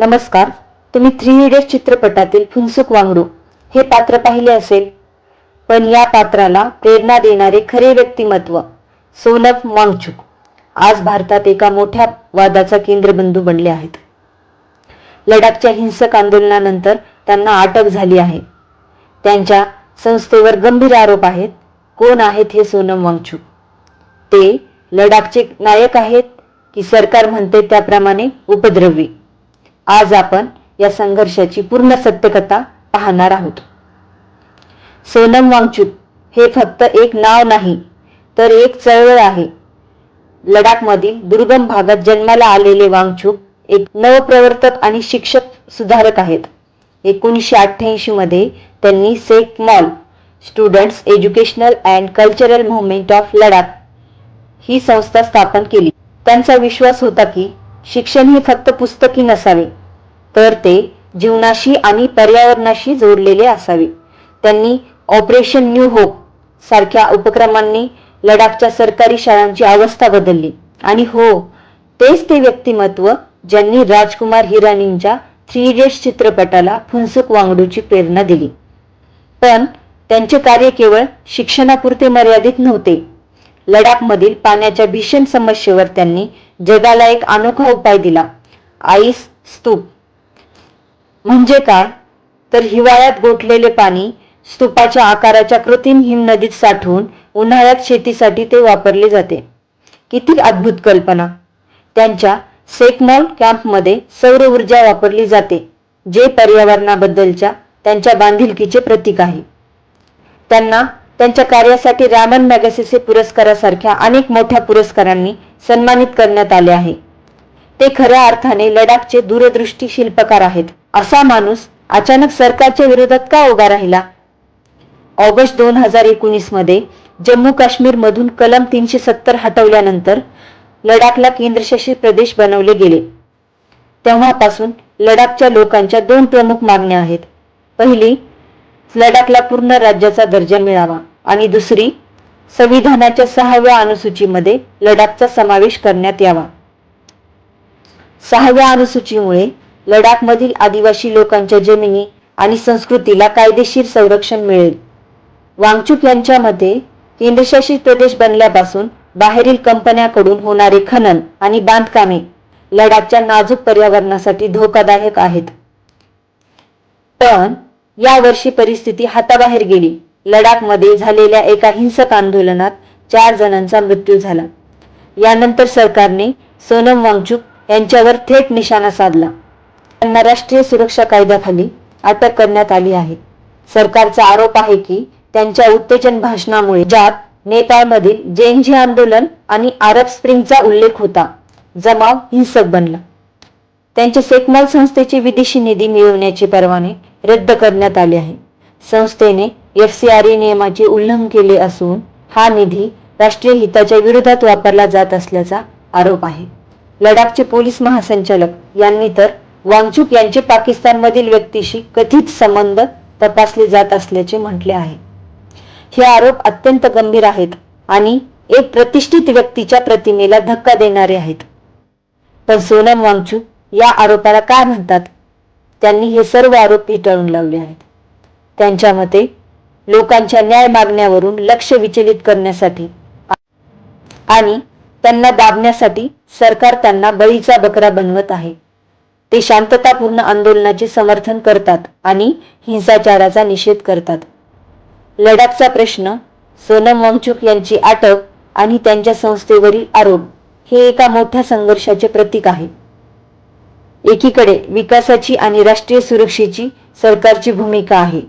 नमस्कार. तुम्ही three idiot चित्रपटातील फुनसुक वांगडू हे पात्र पाहिले असेल. पण या पात्राला प्रेरणा देणारे खरे व्यक्तिमत्व सोनम वांगचुक आज भारतात एका मोठ्या वादाचा केंद्रबिंदू बनले आहेत. लडाखच्या हिंसक आंदोलनानंतर त्यांना अटक झाली आहे. त्यांच्या संस्थेवर गंभीर आरोप आहेत. कोण आहेत हे सोनम वांगचुक ते लडाखचे नायक आहेत की सरकार म्हणते त्याप्रमाणे उपद्रवी? आज आपण या संघर्षाची पूर्ण सत्यकथा पाहणार आहोत. सोनम वांगचूक हे फक्त एक नाव नाही तर एक चळवळ आहे. लडाखमधील दुर्गम भागात जन्माला आलेले वांगचूक एक नवप्रवर्तक आणि शिक्षक सुधारक आहेत. एकोणीसशे अठ्ठ्याऐंशी मध्ये त्यांनी SECMOL students educational and cultural movement of Ladakh ही संस्था स्थापन केली. त्यांचा विश्वास होता की शिक्षण हे फक्त पुस्तकी नसावे तर ते जीवनाशी आणि पर्यावरणाशी जोडलेले असावे. त्यांनी ऑपरेशन न्यू होप सारख्या उपक्रमांनी लडाखच्या सरकारी शाळांची अवस्था बदलली. आणि हो तेच ते व्यक्तिमत्व ज्यांनी राजकुमार हिराणींच्या थ्री इडियट्स चित्रपटाला फुनसुक वांगडूची प्रेरणा दिली. पण त्यांचे कार्य केवळ शिक्षणापुरते मर्यादित नव्हते. लडाखमधील पाण्याच्या भीषण समस्येवर त्यांनी जगाला एक अनोखा उपाय दिला. आईस स्तूप. म्हणजे काय? तर हिवाळ्यात गोठलेले पाणी स्तूपाच्या आकाराच्या कृत्रिम हिम नदीत साठवून उन्हाळ्यात शेतीसाठी ते वापरले जाते. किती अद्भुत कल्पना! त्यांच्या सेकमॉल कॅम्पमध्ये सौर ऊर्जा वापरली जाते जे पर्यावरणाबद्दलच्या त्यांच्या बांधिलकीचे प्रतीक आहे. त्यांना त्यांच्या कार्यासाठी रामन मॅगसेसे पुरस्कारासारख्या अनेक मोठ्या पुरस्कारांनी सन्मानित करण्यात आले आहे. ते खऱ्या अर्थाने लडाखचे दूरदृष्टी शिल्पकार आहेत. असा माणूस अचानक सरकारच्या विरोधात का उभा राहिला? ऑगस्ट दोन हजार एकोणीसमध्ये जम्मू काश्मीर मधून कलम तीनशे सत्तर हटवल्यानंतर लडाखला केंद्रशासित प्रदेश बनवले गेले. तेव्हापासून लडाखच्या लोकांच्या दोन प्रमुख मागण्या आहेत. पहिली लडाखला पूर्ण राज्याचा दर्जा मिळावा. आणि दुसरी संविधानाच्या सहाव्या अनुसूचीमध्ये लडाखचा समावेश करण्यात यावा. सहाव्या अनुसूचीमुळे लडाखमधील आदिवासी लोकांच्या जमिनी आणि संस्कृतीला कायदेशीर संरक्षण मिळेल. वांगचुक यांच्या मते केंद्रशासित प्रदेश बनल्यापासून बाहेरील कंपन्याकडून होणारे खनन आणि बांधकामे लडाखच्या नाजूक पर्यावरणासाठी धोकादायक आहेत. पण यावर्षी परिस्थिती हाताबाहेर गेली. लडाखमध्ये झालेल्या एका हिंसक आंदोलनात चार जणांचा मृत्यू झाला. यानंतर सरकारने सोनम वांगचुक यांच्यावर थेट निशाणा साधला. त्यांना राष्ट्रीय सुरक्षा कायद्याखाली अटक करण्यात आली आहे. सरकारचा आरोप आहे की त्यांच्या उत्तेजन भाषणामुळे ज्यात नेपाळमधील जेनजी आंदोलन आणि अरब स्प्रिंगचा उल्लेख होता जमाव हिंसक बनला. त्यांच्या सेकमाल संस्थेचे विदेशी निधी मिळवण्याचे परवाने रद्द करण्यात आले आहे. संस्थेने एफ सी आर ए नियमाचे उल्लंघन केले असून हा निधी राष्ट्रीय हिताच्या विरोधात वापरला जात असल्याचा आरोप आहे. लडाखचे पोलीस महासंचालक यांनी तर वांगचुक यांचे पाकिस्तानमधील व्यक्तीशी कथित संबंध तपासले जात असल्याचे म्हटले आहे. हे आरोप अत्यंत गंभीर आहेत आणि एक प्रतिष्ठित व्यक्तीच्या प्रतिमेला धक्का देणारे आहेत. पण सोनम वांगचुक या आरोपाला काय म्हणतात? त्यांनी हे सर्व आरोप फेटाळून लावले आहेत. त्यांच्या मते लोकांच्या न्याय मागण्यावरून लक्ष विचलित करण्यासाठी आणि त्यांना दाबण्यासाठी सरकार त्यांना बळीचा बकरा बनवत आहे. ते शांततापूर्ण आंदोलनाचे समर्थन करतात आणि हिंसाचाराचा निषेध करतात. लडाखचा प्रश्न सोनम वांगचुक यांची अटक आणि त्यांच्या संस्थेवरील आरोप हे एका मोठ्या संघर्षाचे प्रतीक आहे. एकीकडे विकासाची आणि राष्ट्रीय सुरक्षेची सरकारची भूमिका आहे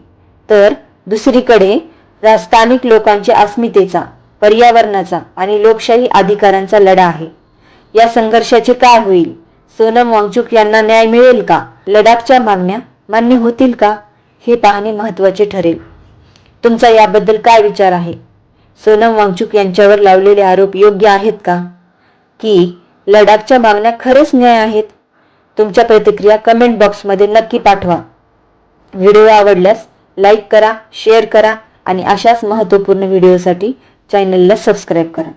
तर दुसरीकडे रा- स्थानिक लोकांच्या अस्मितेचा पर्यावरणाचा आणि लोकशाही अधिकारांचा लढा आहे. या संघर्षाचे काय होईल? सोनम वांगचुक यांना न्याय मिळेल का? लडाखच्या मागण्या मान्य होतील का? हे पाहणे महत्त्वाचे ठरेल. तुमचा याबद्दल काय विचार आहे? सोनम वांगचुक यांच्यावर लावलेले आरोप योग्य आहेत का? की लडाखच्या मागण्या खरंच न्याय आहेत? तुमच्या प्रतिक्रिया कमेंट बॉक्समध्ये नक्की पाठवा. व्हिडिओ आवडल्यास लाईक करा शेअर करा आणि अशाच महत्त्वपूर्ण व्हिडिओसाठी चॅनलला सबस्क्राईब करा.